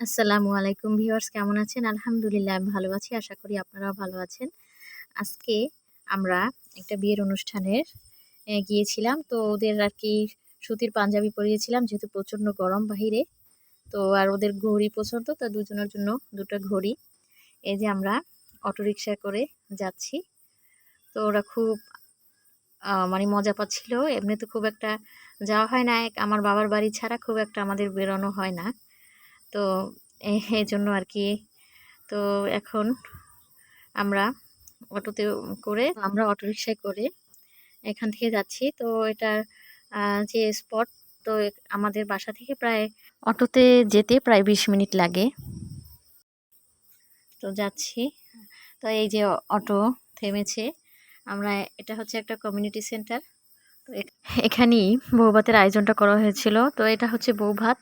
আসসালামু আলাইকুম ভিউয়ার্স, কেমন আছেন? আলহামদুলিল্লাহ, আমি ভালো আছি। আশা করি আপনারাও ভালো আছেন। আজকে আমরা একটা বিয়ের অনুষ্ঠানের গিয়েছিলাম। তো ওদের আর কি সুতির পাঞ্জাবি পরিয়েছিলাম, যেহেতু প্রচণ্ড গরম বাহিরে। তো আর ওদের ঘড়ি পছন্দ, তো দুজনের জন্য ২ টা ঘড়ি। এই যে আমরা অটোরিকশা করে যাচ্ছি। তো ওরা খুব মানে মজা পাচ্ছিল। এমনিতে খুব একটা যাওয়া হয় না। এক, আমার বাবার বাড়ি ছাড়া খুব একটা আমাদের বেরোনো হয় না। তো এই জন্য আর কি। তো এখন আমরা অটোতে করে আমরা অটোরিকশায় করে এখান থেকে যাচ্ছি। তো এটার যে স্পট, তো আমাদের বাসা থেকে প্রায় অটোতে যেতে প্রায় বিশ মিনিট লাগে। তো যাচ্ছি। তো এই যে অটো থেমেছে। আমরা, এটা হচ্ছে একটা কমিউনিটি সেন্টার তো এখানেই বৌভাতের আয়োজনটা করা হয়েছিল। তো এটা হচ্ছে বৌভাত।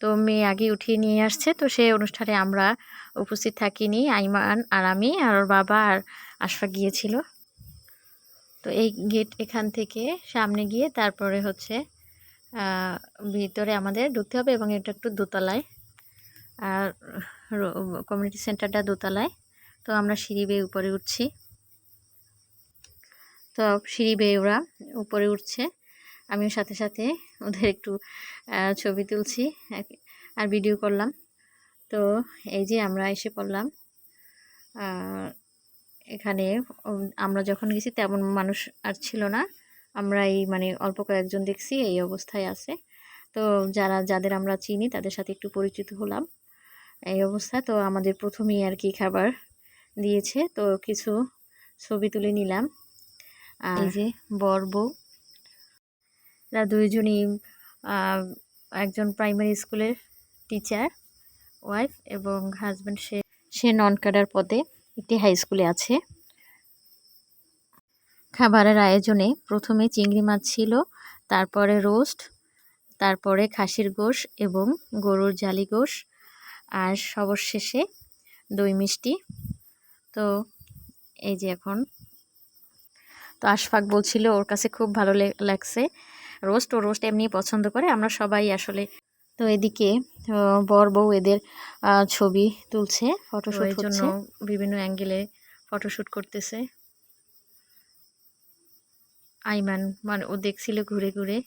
তো মেয়ে আগে উঠিয়ে নিয়ে আসছে। তো সেই অনুষ্ঠানে আমরা উপস্থিত থাকিনি, আইমান আর আমি, আর ওর বাবা আর আশফা গিয়েছিল। তো এই গেট এখান থেকে সামনে গিয়ে তারপরে হচ্ছে ভিতরে আমাদের ঢুকতে হবে এবং এটা একটু দোতলায়। আর কমিউনিটি সেন্টারটা দোতলায়। তো আমরা সিঁড়ি বেয়ে উপরে উঠছি। তো সিঁড়ি বেয়ে ওরা উপরে উঠছে। আমিও সাথে সাথে ওদের একটু ছবি তুলছি আর ভিডিও করলাম। তো এই যে আমরা এসে পড়লাম এখানে আমরা যখন গেছি তেমন মানুষ আর ছিল না। আমরা এই মানে অল্প কয়েকজন দেখছি, এই অবস্থায় আছে। তো যারা, যাদের আমরা চিনি তাদের সাথে একটু পরিচিত হলাম। এই অবস্থা, তো আমাদের প্রথমেই আর কি খাবার দিয়েছে। তো কিছু ছবি তুলে নিলাম। এই যে বর বউ এরা দুইজনই একজন প্রাইমারি স্কুলের টিচার ওয়াইফ এবং হাজব্যান্ড সে সে নন ক্যাডার পদে একটি হাই স্কুলে আছে। খাবারের আয়োজনে প্রথমে চিংড়ি মাছ ছিল, তারপরে রোস্ট তারপরে খাসির গোশ এবং গরুর জালি গোশ, আর সবশেষে দই মিষ্টি। তো, এই যে এখন। তো আশফাক বলছিল, ওর কাছে খুব ভালো লাগছে। রোস্ট ও রোস্ট এমনি পছন্দ করে। আমরা সবাই আসলে তো এদিকে বর বউ এদের ছবি তুলছে ফটোশ্যুট জন্য বিভিন্ন অ্যাঙ্গেলে ফটোশ্যুট করতেছে। আইমান মানে ও দেখছিল ঘুরে ঘুরে।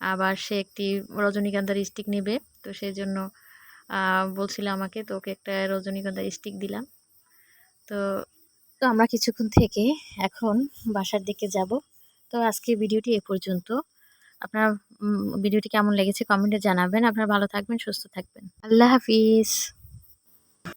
আবার সে একটি রজনীগন্ধার স্টিক নেবে তো সেই জন্য বলছিল আমাকে তো ওকে একটা রজনীগন্ধার স্টিক দিলাম। তো তো আমরা কিছুক্ষণ থেকে এখন বাসার দিকে যাব। তো আজকে ভিডিওটি এ পর্যন্ত। আপনার ভিডিওটি কেমন লেগেছে কমেন্টে জানাবেন। আপনারা ভালো থাকবেন সুস্থ থাকবেন। আল্লাহ হাফিজ।